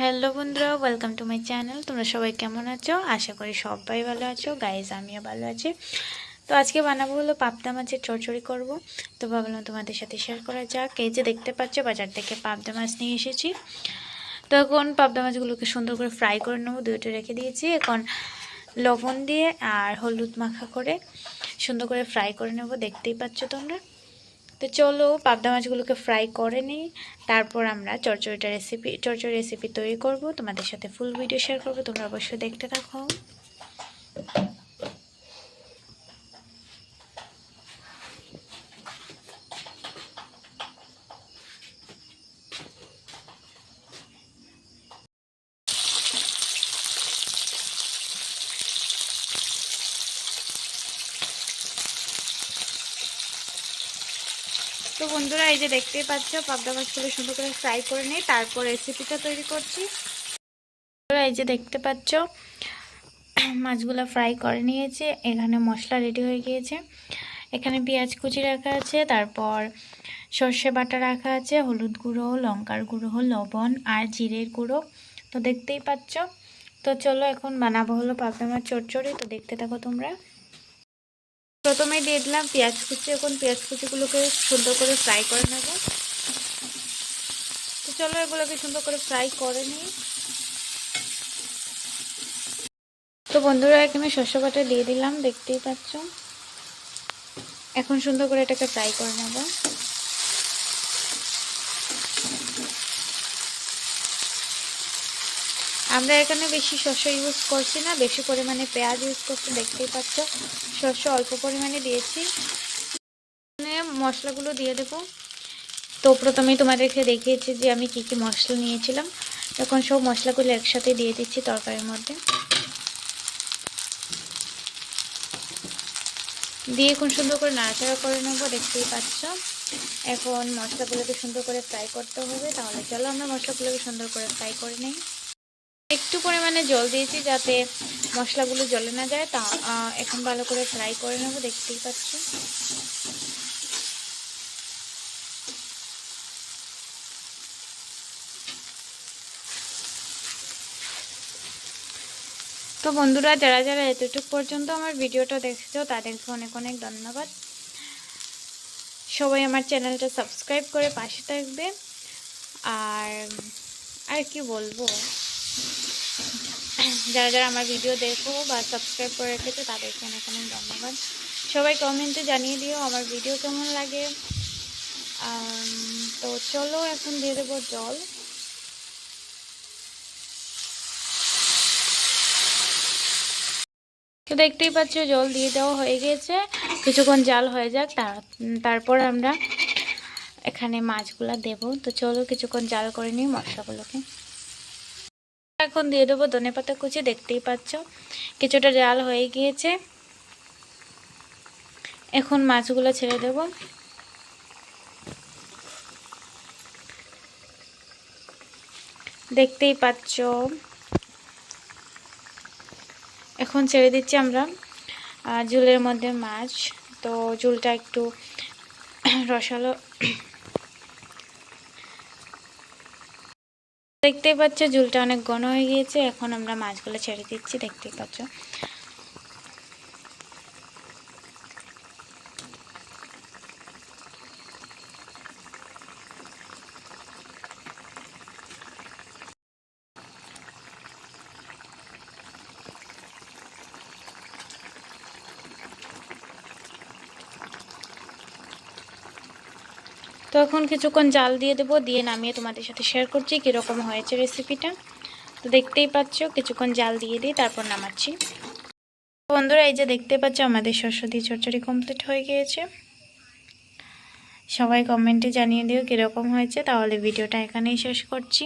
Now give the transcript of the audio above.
Hello বন্ধুরা welcome to my channel তোমরা সবাই কেমন আছো? আশা করি সবাই ভালো আছো। গাইজ আমিও ভালো আছি। তো আজকে বানাবো হলো পাবদা মাছের চড়চড়ি করব। তো ভাবলাম তোমাদের সাথে শেয়ার করা যাক। এই যে দেখতে পাচ্ছ, বাজার থেকে পাবদা মাছ নিয়ে এসেছি। তো এখন পাবদা মাছগুলোকে সুন্দর করে ফ্রাই করে নেব। দুটো রেখে দিয়েছি। এখন লবণ দিয়ে আর হলুদ মাখা করে সুন্দর করে ফ্রাই করে নেব। দেখতেই পাচ্ছ তোমরা। তো চলো পাবদা মাছগুলোকে ফ্রাই করে নিই। তারপর আমরা চরচড়িটা রেসিপি চরচড়ি রেসিপি তৈরি করব। তোমাদের সাথে ফুল ভিডিও শেয়ার করব, তোমরা অবশ্যই দেখতে থাকো। তো বন্ধুরা, এই যে দেখতেই পাচ্ছ, পাবদা মাছগুলো সুন্দর করে ফ্রাই করে নিই তারপর রেসিপিটা তৈরি করছি। এই যে দেখতে পাচ্ছ, মাছগুলো ফ্রাই করে নিয়েছে। এখানে মশলা রেডি হয়ে গিয়েছে। এখানে পেঁয়াজ কুচি রাখা আছে, তারপর সর্ষে বাটা রাখা আছে, হলুদ গুঁড়ো, লঙ্কার গুঁড়ো, লবণ আর জিরের গুঁড়ো। তো দেখতেই পাচ্ছ। তো চলো, এখন বানাবো হলো পাবদা মাছ চটচড়ি। তো দেখতে থাকো তোমরা। প্রথমে দিয়ে দিলাম পেঁয়াজ কুচি। এখন পেঁয়াজ কুচিগুলোকে সুন্দর করে ফ্রাই করে নেব। তো চলো এগুলোকে সুন্দর করে ফ্রাই করে নিই। তো বন্ধুরা, এখানে শস্য বাটা দিয়ে দিলাম, দেখতেই পাচ্ছ। এখন সুন্দর করে এটাকে ফ্রাই করে নেব। আমরা এখানে বেশি শস্য ইউজ করছি না, বেশি পরিমাণে পেঁয়াজ ইউজ করছি, দেখতেই পাচ্ছ। শস্য অল্প পরিমাণে দিয়েছি। মশলাগুলো দিয়ে দেবো। তো প্রথমেই তোমাদেরকে দেখিয়েছি যে আমি কি কি মশলা নিয়েছিলাম। তখন সব মশলাগুলো একসাথে দিয়ে দিচ্ছি তরকারির মধ্যে। দিয়ে এখন সুন্দর করে নাড়াচাড়া করে নেব, দেখতেই পাচ্ছ। এখন মশলাগুলোকে সুন্দর করে ফ্রাই করতে হবে। তাহলে চলো আমরা মশলাগুলোকে সুন্দর করে ফ্রাই করে নিই। একটু পরিমাণে জল দিয়েছি যাতে মশলাগুলো জলে না যায়। তা এখন ভালো করে ফ্রাই করে নেব, দেখতেই পাচ্ছি। তো বন্ধুরা, যারা যারা এতটুকু পর্যন্ত আমার ভিডিওটা দেখছ, তাদেরকে অনেক অনেক ধন্যবাদ। সবাই আমার চ্যানেলটা সাবস্ক্রাইব করে পাশে থাকবে। আর আর কি বলব? যারা যারা আমার ভিডিও দেখো বা সাবস্ক্রাইব করে রেখেছো, তাদেরকে অনেক অনেক ধন্যবাদ। সবাই কমেন্টে জানিয়ে দিও আমার ভিডিও কেমন লাগে। তো চলো এখন দিয়ে দেবো জল। তো দেখতেই পাচ্ছ, জল দিয়ে দেওয়া হয়ে গিয়েছে কিছুক্ষণ জাল হয়ে যাক তারপর আমরা এখানে মাছগুলো দেব। তো চলো কিছুক্ষণ জাল করে নিই মশলাগুলোকে। এখন দিয়ে দেবো ধনে পাতা কুচি, দেখতেই পাচ্ছ। কিছুটা জাল হয়ে গিয়েছে। এখন মাছগুলো ছেড়ে দেব। দেখতেই পাচ্ছ। এখন ছেড়ে দিচ্ছি আমরা ঝুলের মধ্যে মাছ। তো ঝুলটা একটু রসালো দেখতেই পাচ্ছ ঝুলটা অনেক ঘন হয়ে গিয়েছে। এখন আমরা মাছগুলো ছেড়ে দিচ্ছি দেখতেই পাচ্ছ। তো এখন কিছুক্ষণ জাল দিয়ে দেবো, দিয়ে নামিয়ে তোমাদের সাথে শেয়ার করছি কীরকম হয়েছে রেসিপিটা তো দেখতেই পাচ্ছ, কিছুক্ষণ জাল দিয়ে দিই তারপর নামাচ্ছি। বন্ধুরা, এই যে দেখতে পাচ্ছ, আমাদের শস্য দিয়ে চরচড়ি কমপ্লিট হয়ে গিয়েছে। সবাই কমেন্টে জানিয়ে দিও কীরকম হয়েছে, তাহলে ভিডিওটা এখানেই শেষ করছি।